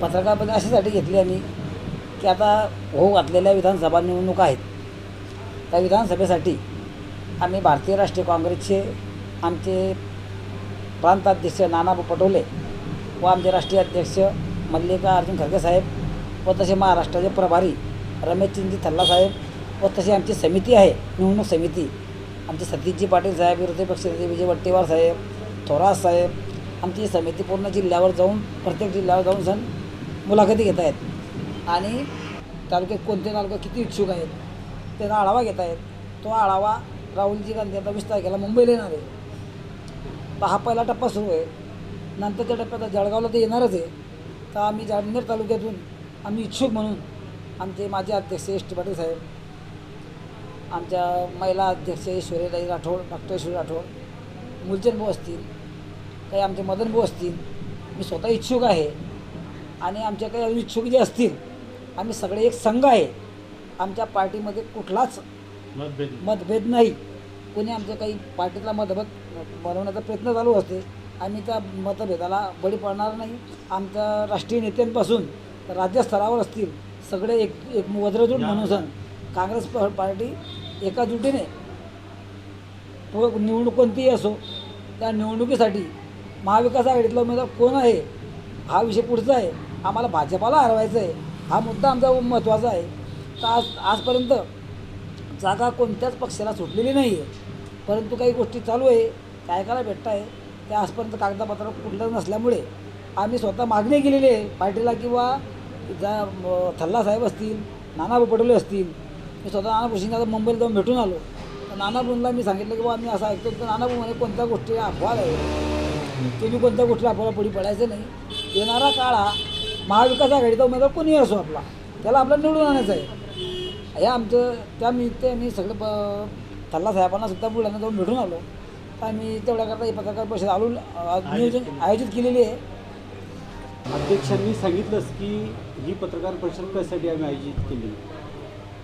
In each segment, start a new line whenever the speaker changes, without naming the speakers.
पत्रकार अशासाठी घेतली आम्ही की आता होऊ घातलेल्या विधानसभा निवडणुका आहेत. त्या विधानसभेसाठी आम्ही भारतीय राष्ट्रीय काँग्रेसचे आमचे प्रांताध्यक्ष नानाभाऊ पटोले व आमचे राष्ट्रीय अध्यक्ष मल्लिकार्जुन खरगे साहेब व तसे महाराष्ट्राचे प्रभारी रमेशचंदजी थल्ला साहेब व तशी आमची समिती आहे निवडणूक समिती. आमचे सतीशजी पाटील साहेब विरोधी पक्षनेते विजय वट्टीवार साहेब थोरात साहेब आमची समिती पूर्ण जिल्ह्यावर जाऊन प्रत्येक जिल्ह्यावर जाऊन सण मुलाखती घेत आहेत. आणि तालुक्यात कोणते तालुका किती इच्छुक आहेत त्याचा आढावा घेत आहेत. तो आढावा राहुलजी गांधी आता वीस तारखेला मुंबईला येणार आहे. तर हा पहिला टप्पा सुरू आहे. नंतरच्या टप्प्यात जळगावला तर येणारच आहे. तर आम्ही जामनेर तालुक्यातून आम्ही इच्छुक म्हणून आमचे माजी अध्यक्ष एस टी पाटील साहेब आमच्या महिला अध्यक्ष ऐश्वर्याताई राठोड डॉक्टर ऐश्वर्या राठोड मुलचंद भाऊ असतील काही आमचे मदन भाऊ असतील मी स्वतः इच्छुक आहे. आणि आमच्या काही इच्छुक जे असतील आम्ही सगळे एक संघ आहे. आमच्या पार्टीमध्ये कुठलाच
मतभेद
मतभेद नाही. कोणी आमच्या काही पार्टीतला मतभेद बनवण्याचा प्रयत्न चालू असते. आम्ही त्या मतभेदाला बळी पडणार नाही. आमच्या राष्ट्रीय नेत्यांपासून तर राज्यस्तरावर असतील सगळे एक एक वज्रजूट म्हणून सण. काँग्रेस प- पार्टी एकाजुटीने निवडणूक कोणतीही असो त्या निवडणुकीसाठी महाविकास आघाडीतला उमेदवार कोण आहे हा विषय पुढचा आहे. आम्हाला भाजपाला हरवायचं आहे. हा मुद्दा आमचा महत्त्वाचा आहे. तर आज आजपर्यंत जागा कोणत्याच पक्षाला सुटलेली नाही आहे परंतु काही गोष्टी चालू आहे. ते ऐकायला भेटत आहे ते आजपर्यंत कागदपत्र कुठलं नसल्यामुळे आम्ही स्वतः मागणी केलेली आहे. पार्टीला किंवा जा थल्ला साहेब असतील नाना पटोले असतील मी स्वतः नाना भुशिंग मुंबईला जाऊन भेटून आलो. तर नाना बुनला मी सांगितलं की बाबा आम्ही असं ऐकतो तर नाना म्हणे कोणत्या गोष्टी अफवा आहे तुम्ही कोणत्या गोष्टी आपल्याला पुढे पडायचं नाही. येणारा काळ हा महाविकास आघाडीचा उमेदवार कोणीही असो आपला त्याला आपल्याला निवडून आणायचं आहे. हे आमचं त्या मी ते मी सगळं प थल्ला साहेबांना सुद्धा बुलढाणा जाऊन भेटून आलो. तर आम्ही तेवढ्याकरता ही पत्रकार परिषद आलो नियोजन आयोजित केलेली आहे.
अध्यक्षांनी सांगितलंच की ही पत्रकार परिषद कशासाठी आम्ही आयोजित केली?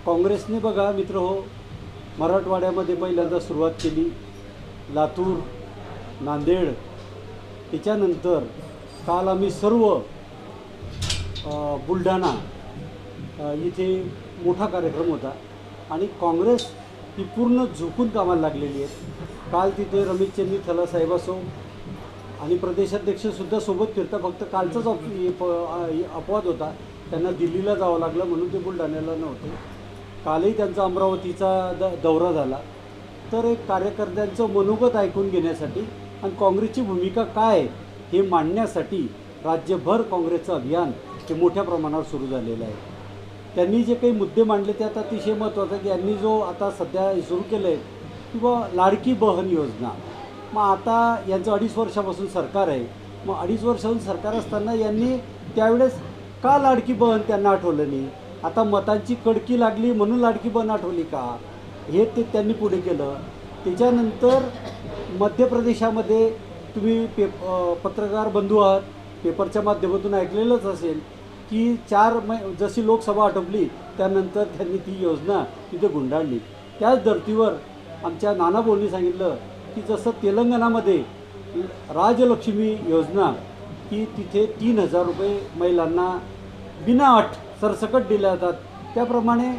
काँग्रेसने बघा मित्र हो मराठवाड्यामध्ये पहिल्यांदा सुरुवात केली. लातूर नांदेड त्याच्यानंतर काल आम्ही सर्व बुलढाणा इथे मोठा कार्यक्रम होता. आणि काँग्रेस ही पूर्ण झुकून कामाला लागलेली आहे. काल तिथे रमेशचंद्री थला साहेब असो आणि प्रदेशाध्यक्षसुद्धा सोबत फिरता. फक्त कालचाच अपवाद होता. त्यांना दिल्लीला जावं लागलं म्हणून ते बुलढाण्याला नव्हते. कालही त्यांचा अमरावतीचा द दौरा झाला. तर एक कार्यकर्त्यांचं मनोगत ऐकून घेण्यासाठी आणि काँग्रेसची भूमिका काय आहे हे मांडण्यासाठी राज्यभर काँग्रेसचं अभियान हे मोठ्या प्रमाणावर सुरू झालेलं आहे. त्यांनी जे काही मुद्दे मांडले त्यात अतिशय महत्त्वाचं की यांनी जो आता सध्या सुरू केलं आहे किंवा लाडकी बहन योजना. मग आता यांचं अडीच वर्षापासून सरकार आहे. मग अडीच वर्षापासून सरकार असताना यांनी त्यावेळेस का लाडकी बहन त्यांना आठवलं नाही? आता मतांची कडकी लागली म्हणून लाडकी बहन आठवली का? हे ते त्यांनी पुढे केलं. त्याच्यानंतर मध्य प्रदेशामध्ये तुम्ही पे पत्रकार बंधू आहात. पेपरच्या माध्यमातून ऐकलेलंच असेल की चार मै जशी लोकसभा आटोपली त्यानंतर त्यांनी ती योजना तिथे गुंडाळली. त्याच धर्तीवर आमच्या नाना बोलणी सांगितलं की जसं तेलंगणामध्ये राजलक्ष्मी योजना की तिथे तीन हजार रुपये महिलांना बिना अट सरसकट दिल्या जातात. त्याप्रमाणे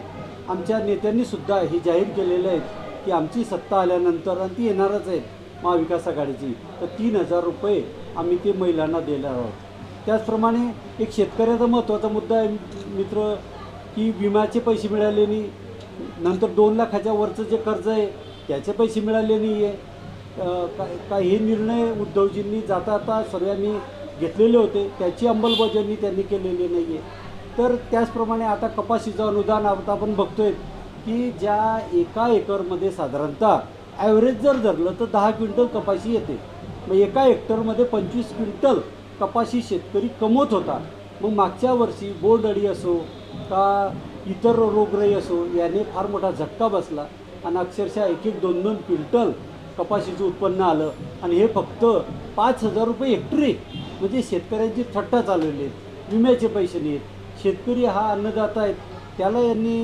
आमच्या नेत्यांनीसुद्धा हे जाहीर केलेलं आहे की आमची सत्ता आल्यानंतर आणि ती येणारच आहे महाविकास आघाडीची. तर तीन हजार रुपये आम्ही ते महिलांना देणार आहोत. त्याचप्रमाणे एक शेतकऱ्याचा महत्त्वाचा मुद्दा आहे मित्र की विम्याचे पैसे मिळाले नाही. नंतर दोन लाखाच्या वरचं जे कर्ज आहे त्याचे पैसे मिळाले नाही आहे का का हे निर्णय उद्धवजींनी जाता जाता सर्वांनी घेतलेले होते. त्याची अंमलबजावणी त्यांनी केलेली नाही आहे तर त्याचप्रमाणे आता कपाशीचं अनुदान आता आपण बघतोय की ज्या एका एकरमध्ये साधारणतः ॲव्हरेज जर धरलं तर दहा क्विंटल कपाशी येते. मग एका हेक्टरमध्ये पंचवीस क्विंटल कपाशी शेतकरी कमवत होता. मग मागच्या वर्षी बोंडअळी असो का इतर रोगराई असो याने फार मोठा झटका बसला आणि अक्षरशः एक एक दोन दोन क्विंटल कपाशीचं उत्पन्न आलं. आणि हे फक्त पाच हजार रुपये हेक्टरी म्हणजे शेतकऱ्यांची थट्टा चालवली आहेत विम्याचे पैसे नाही आहेत शेतकरी हा अन्नदाता आहेत त्याला यांनी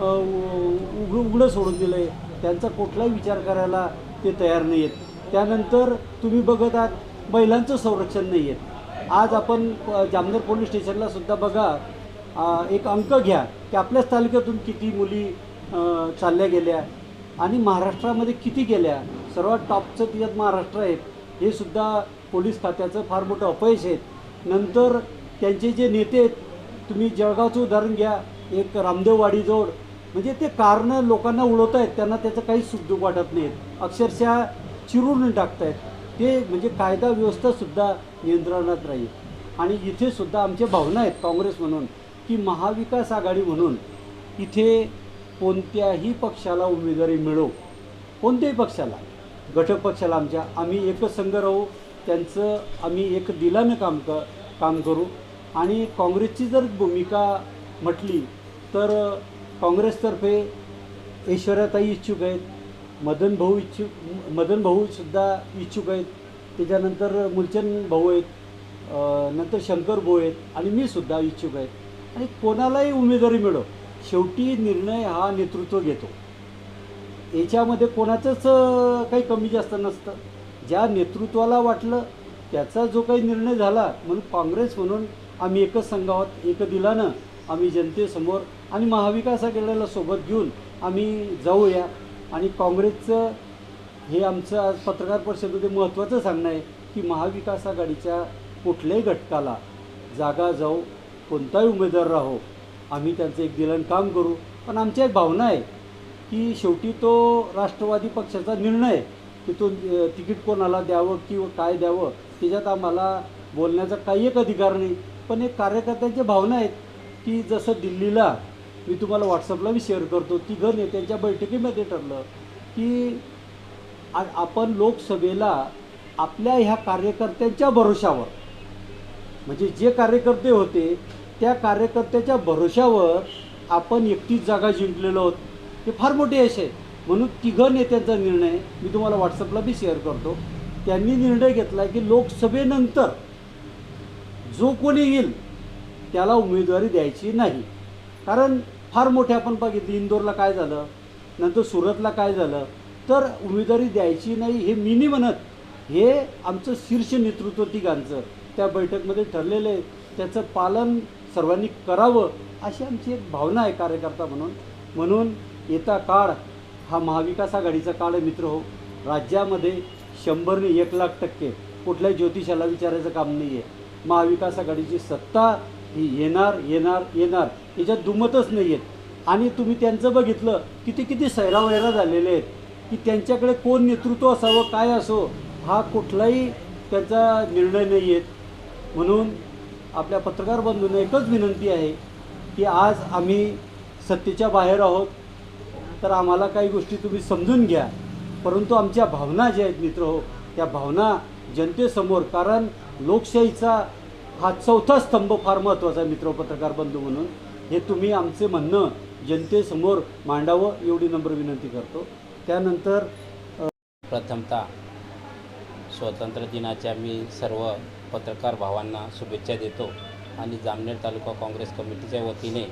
उघडं उघडं सोडून दिलं आहे त्यांचा कुठलाही विचार करायला ते तयार नाही आहेत त्यानंतर तुम्ही बघत आहात महिलांचं संरक्षण नाही आहेत आज आपण जामनेर पोलीस स्टेशनला सुद्धा बघा एक अंक घ्या की आपल्याच तालुक्यातून किती मुली चालल्या गेल्या आणि महाराष्ट्रामध्ये किती गेल्या. सर्वात टॉपचं त्याच्यात महाराष्ट्र आहे. हे सुद्धा पोलीस खात्याचं फार मोठं अपयश आहे. नंतर त्यांचे जे नेते आहेत तुम्ही जळगावचं उदाहरण घ्या. एक रामदेववाडीजवळ म्हणजे ते कारणं लोकांना उडवत आहेत त्यांना त्याचं काही सुखदुख वाटत नाहीत. अक्षरशः चिरून टाकतायत. ते म्हणजे कायदा व्यवस्थासुद्धा नियंत्रणात राहील. आणि इथेसुद्धा आमच्या भावना आहेत काँग्रेस म्हणून की महाविकास आघाडी म्हणून इथे कोणत्याही पक्षाला उमेदवारी मिळो. कोणत्याही पक्षाला. घटक पक्षाला आमच्या आम्ही एकच संघ राहू त्यांचं आम्ही एक दिलानं काम क काम करू. आणि काँग्रेसची जर भूमिका म्हटली तर काँग्रेसतर्फे ऐश्वर्याताई इच्छुक आहेत मदन भाऊ इच्छुक मदन भाऊसुद्धा इच्छुक आहेत. त्याच्यानंतर मुलचंद भाऊ आहेत. नंतर शंकर भाऊ आहेत आणि मी सुद्धा इच्छुक आहे. आणि कोणालाही उमेदवारी मिळो शेवटी निर्णय हा नेतृत्व घेतो. याच्यामध्ये कोणाचंच काही कमी जास्त नसतं. ज्या नेतृत्वाला वाटलं त्याचा जो काही निर्णय झाला म्हणून काँग्रेस म्हणून आम्ही एकच संघ आहोत. एक दिलानं आम्ही जनतेसमोर आणि महाविकास आघाडीला सोबत घेऊन आम्ही जाऊया. आणि काँग्रेसचं हे आमचं आज पत्रकार परिषदेमध्ये महत्त्वाचं सांगणं आहे की महाविकास आघाडीच्या कुठल्याही घटकाला जागा जाऊ कोणताही उमेदवार राहो आम्ही त्यांचं एक दिलन काम करू. पण आमच्या एक भावना आहे की शेवटी तो राष्ट्रवादी पक्षाचा निर्णय की तो तिकीट कोणाला द्यावं किंवा काय द्यावं त्याच्यात आम्हाला बोलण्याचा काही एक अधिकार नाही. पण एक कार्यकर्त्यांच्या भावना आहेत की जसं दिल्लीला मी तुम्हाला व्हॉट्सअपला मी शेअर करतो. तिघं नेत्यांच्या बैठकीमध्ये ठरलं की आपण लोकसभेला आपल्या ह्या कार्यकर्त्यांच्या भरोशावर म्हणजे जे कार्यकर्ते होते त्या कार्यकर्त्याच्या भरोशावर आपण एकटीच जागा जिंकलेलो आहोत. हे फार मोठे यश आहे. म्हणून तिघं नेत्यांचा निर्णय मी तुम्हाला व्हॉट्सअपला बी शेअर करतो. त्यांनी निर्णय घेतला की लोकसभेनंतर जो कोणी येईल त्याला उमेदवारी द्यायची नाही. कारण फार मोठे आपण बघितले इंदोरला काय झालं नंतर सुरतला काय झालं तर उमेदवारी द्यायची नाही हे मी नाही म्हणत. हे आमचं शीर्ष नेतृत्व तिघांचं त्या बैठकमध्ये ठरलेलं आहे. त्याचं पालन सर्वांनी करावं अशी आमची एक भावना आहे कार्यकर्ता म्हणून. म्हणून येता काळ हा महाविकास आघाडीचा काळ आहे मित्र हो. राज्यामध्ये शंभरने एक लाख टक्के कुठल्याही ज्योतिषाला विचारायचं काम नाही आहे महाविकास आघाडीची सत्ता ही येणार येणार येणार. याच्यात दुमतच नाही आहेत आणि तुम्ही त्यांचं बघितलं की ते किती सैरावैरा झालेले आहेत की त्यांच्याकडे कोण नेतृत्व असावं काय असो हा कुठलाही त्यांचा निर्णय नाही आहेत म्हणून आपल्या पत्रकार बंधूंना एकच विनंती आहे की आज आम्ही सत्तेच्या बाहेर आहोत. तर आम्हाला काही गोष्टी तुम्ही समजून घ्या. परंतु आमच्या भावना ज्या आहेत मित्र हो त्या भावना जनतेसमोर कारण लोकशाहीचा हा चौथा स्तंभ फार महत्त्वाचा आहे मित्र हो, पत्रकार बंधू म्हणून. हे तुम्ही आमचे म्हणणं जनतेसमोर मांडावं एवढी नम्र विनंती करतो. त्यानंतर
प्रथमतः स्वातंत्र्य दिनाच्या मी सर्व पत्रकार भावांना शुभेच्छा देतो आणि जामनेर तालुका काँग्रेस कमिटीच्या वतीने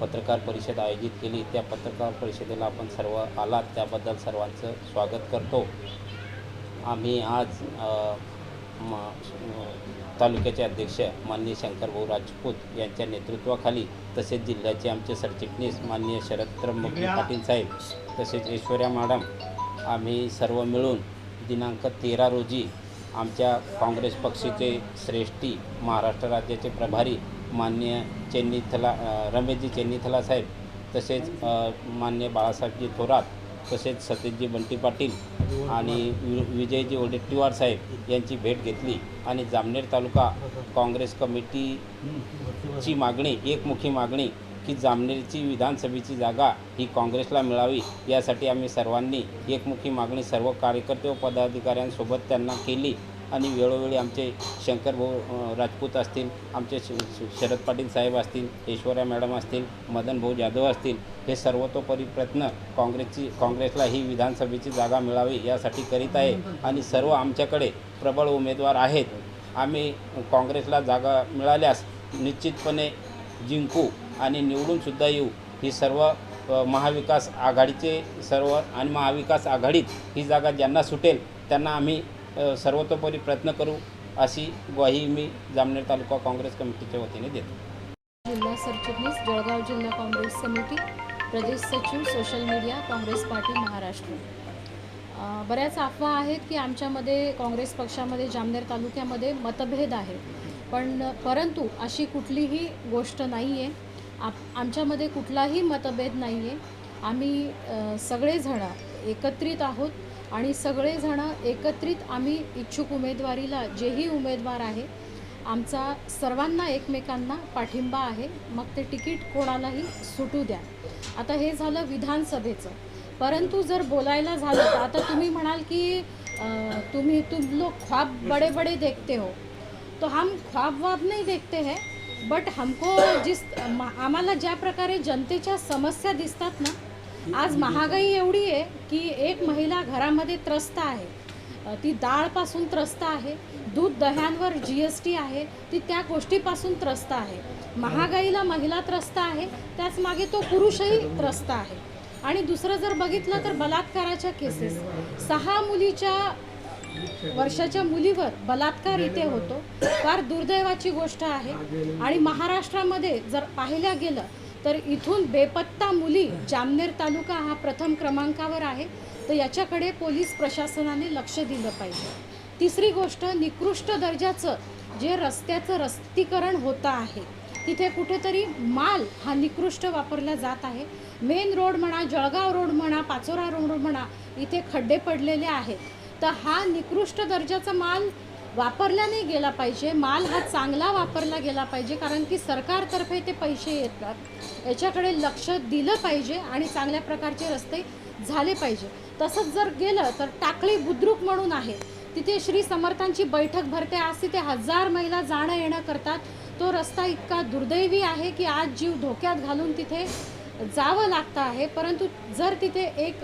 पत्रकार परिषद आयोजित केली. त्या पत्रकार परिषदेला आपण सर्व आलात. त्याबद्दल सर्वांचं स्वागत करतो. आम्ही आज अ, म, तालुक्याचे अध्यक्ष माननीय शंकरभाऊ राजपूत यांच्या नेतृत्वाखाली तसेच जिल्ह्याचे आमचे सरचिटणीस माननीय शरद त्र्यंबके पाटील साहेब तसेच ऐश्वर्या मॅडम आम्ही सर्व मिळून दिनांक तेरा रोजी आमच्या काँग्रेस पक्षाचे श्रेष्ठी महाराष्ट्र राज्याचे प्रभारी मान्य चेन्नीथला रमेशजी चेन्नीथला साहेब तसेच मान्य बाळासाहेबजी थोरात तसेच सतीशजी बंटी पाटील आणि वि विजयजी वडेट्टीवार साहेब यांची भेट घेतली. आणि जामनेर तालुका काँग्रेस कमिटीची मागणी एकमुखी मागणी की जामनेरची विधानसभेची जागा ही काँग्रेसला मिळावी यासाठी आम्ही सर्वांनी एकमुखी मागणी सर्व कार्यकर्ते व पदाधिकाऱ्यांसोबत त्यांना केली. आणि वेळोवेळी आमचे शंकरभाऊ भाऊ राजपूत असतील आमचे श श- शरद पाटील साहेब असतील ऐश्वर्या मॅडम असतील मदन भाऊ जाधव असतील हे सर्वतोपरी प्रयत्न काँग्रेसची काँग्रेसला ही विधानसभेची जागा मिळावी यासाठी करीत आहे. आणि सर्व आमच्याकडे प्रबळ उमेदवार आहेत. आम्ही काँग्रेसला जागा मिळाल्यास निश्चितपणे जिंकू आणि निवडूनसुद्धा येऊ. ही सर्व महाविकास आघाडीचे सर्व आणि महाविकास आघाडीत ही जागा ज्यांना सुटेल त्यांना आम्ही सर्वतोपरी प्रयत्न करू अशी ग्वाही मी जामनेर तालुका काँग्रेस कमिटीच्या वतीने देतो.
जिल्हा सरचिटणीस जळगाव जिल्हा काँग्रेस समिती प्रदेश सचिव social media Congress party Maharashtra. बऱ्याच अफवा आहेत की आमच्यामध्ये काँग्रेस पक्षामध्ये जामनेर तालुक्यामध्ये मतभेद आहे. पण परंतु अशी कुठलीही गोष्ट नाही आहे आप आमच्यामध्ये कुठलाही मतभेद नाही आहे आम्ही सगळेजण एकत्रित आहोत. आणि सगळेजणं एकत्रित आम्ही इच्छुक उमेदवारीला जेही उमेदवार आहे आमचा सर्वांना एकमेकांना पाठिंबा आहे. मग ते तिकीट कोणालाही सुटू द्या. आता हे झालं विधानसभेचं. परंतु जर बोलायला झालं तर आता तुम्ही म्हणाल की तुम्ही तुम लोग ख्वाब बड़े बड़े देखते हो. तो हम ख्वाब वाब नाही देखते हैं बट हमको जिस आम्हाला ज्या प्रकारे जनतेच्या समस्या दिसतात ना आज महागाई एवढी आहे की एक महिला घरामध्ये त्रस्त आहे. ती डाळपासून त्रस्त आहे दूध दह्यांवर जी एस टी आहे ती त्या गोष्टीपासून त्रस्त आहे. महागाईला महिला त्रस्त आहे त्याच मागे तो पुरुषही त्रस्त आहे. आणि दुसरं जर बघितलं तर बलात्काराच्या केसेस सहा मुलीच्या वर्षाच्या मुलीवर बलात्कार इथे होतो. फार दुर्दैवाची गोष्ट आहे. आणि महाराष्ट्रामध्ये जर पाहिल्या गेलं तर इथून बेपत्ता मुली जामनेर तालुका हा प्रथम क्रमांकावर आहे. तर याच्याकडे पोलीस प्रशासनाने लक्ष दिलं पाहिजे. तिसरी गोष्ट निकृष्ट दर्जाचं जे रस्त्याचं रस्तीकरण होतं आहे तिथे कुठेतरी माल हा निकृष्ट वापरला जात आहे. मेन रोड म्हणा जळगाव रोड म्हणा पाचोरा रोड म्हणा इथे खड्डे पडलेले आहेत. तर हा निकृष्ट दर्जाचा माल वापरला नाही गेला पाहिजे माल हा चांगला वापरला गेला पाहिजे कारण की सरकारतर्फे ते पैसे येतात. याच्याकडे लक्ष दिलं पाहिजे आणि चांगल्या प्रकारचे रस्ते झाले पाहिजे. तसंच जर गेलं तर टाकळी बुद्रुक म्हणून आहे. तिथे श्री समर्थांची बैठक भरते. आज तिथे हजार महिला जाणं येणं करतात. तो रस्ता इतका दुर्दैवी आहे की आज जीव धोक्यात घालून तिथे जावं लागतं आहे परंतु जर तिथे एक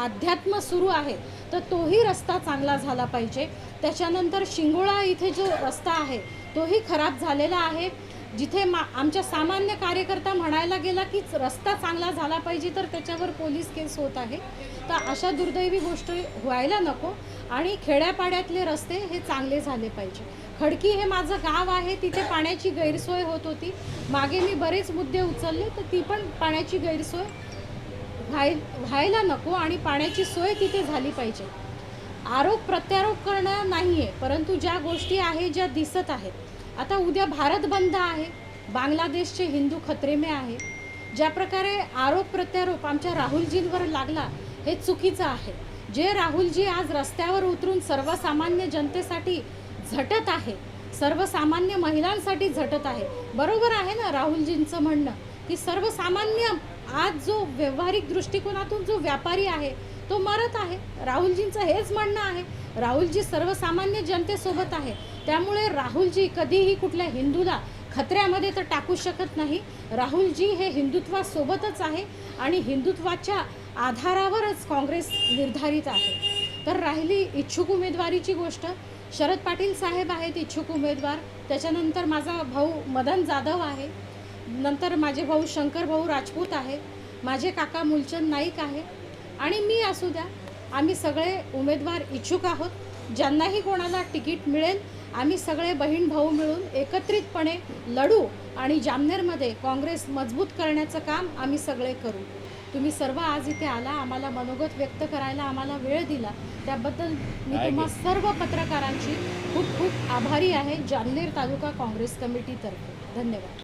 अध्यात्म सुरू आहे तर तोही रस्ता चांगला झाला पाहिजे. त्याच्यानंतर शिंगोळा इथे जो रस्ता आहे तोही खराब झालेला आहे. जिथे मा आमच्या सामान्य कार्यकर्ता म्हणायला गेला की रस्ता चांगला झाला पाहिजे तर त्याच्यावर पोलीस केस होत आहे. तर अशा दुर्दैवी गोष्ट व्हायला नको आणि खेड्यापाड्यातले रस्ते हे चांगले झाले पाहिजे. खडकी हे माझं गाव आहे तिथे पाण्याची गैरसोय होत होती. मागे मी बरेच मुद्दे उचलले तर ती पण पाण्याची गैरसोय व्हाय व्हायला नको आणि पाण्याची सोय तिथे झाली पाहिजे. आरोप प्रत्यारोप करणं नाही आहे परंतु ज्या गोष्टी आहे ज्या दिसत आहेत आता उद्या भारत बंद आहे बांगलादेशचे हिंदू खतरे में आहे. ज्या प्रकारे आरोप प्रत्यारोप आमच्या राहुलजींवर लागला हे चुकीचं आहे. जे राहुलजी आज रस्त्यावर उतरून सर्वसामान्य जनतेसाठी झटत आहे सर्वसामान्य महिलांसाठी झटत आहे बरोबर आहे ना राहुलजींचं म्हणणं? की सर्वसामान्य आज जो व्यावहारिक दृष्टिकोनातून जो व्यापारी आहे तो मरत आहे. राहुलजींचं हेच म्हणणं आहे. राहुलजी सर्वसामान्य जनतेसोबत आहे. त्यामुळे राहुलजी कधीही कुठल्या हिंदूला खतऱ्यामध्ये तर टाकू शकत नाही. राहुलजी हे हिंदुत्वासोबतच आहे आणि हिंदुत्वाच्या आधारावरच काँग्रेस निर्धारित आहे. तर राहिली इच्छुक उमेदवारीची गोष्ट. शरद पाटील साहेब आहेत इच्छुक उमेदवार. त्याच्यानंतर माझा भाऊ मदन जाधव आहे. नंतर माझे भाऊ शंकर भाऊ राजपूत आहे. माझे काका मूलचंद नाईक आहे. आणि मी असू द्या आम्ही सगळे उमेदवार इच्छुक आहोत. ज्यांनाही कोणाला तिकीट मिळेल आम्ही सगळे बहीण भाऊ मिळून एकत्रितपणे लढू आणि जामनेरमध्ये काँग्रेस मजबूत करण्याचं काम आम्ही सगळे करू. तुम्ही सर्व आज इथे आला आम्हाला मनोगत व्यक्त करायला आम्हाला वेळ दिला. त्याबद्दल मी तुम्हा? सर्व पत्रकारांची खूप खूप आभारी आहे जामनेर तालुका काँग्रेस कमिटीतर्फे. धन्यवाद.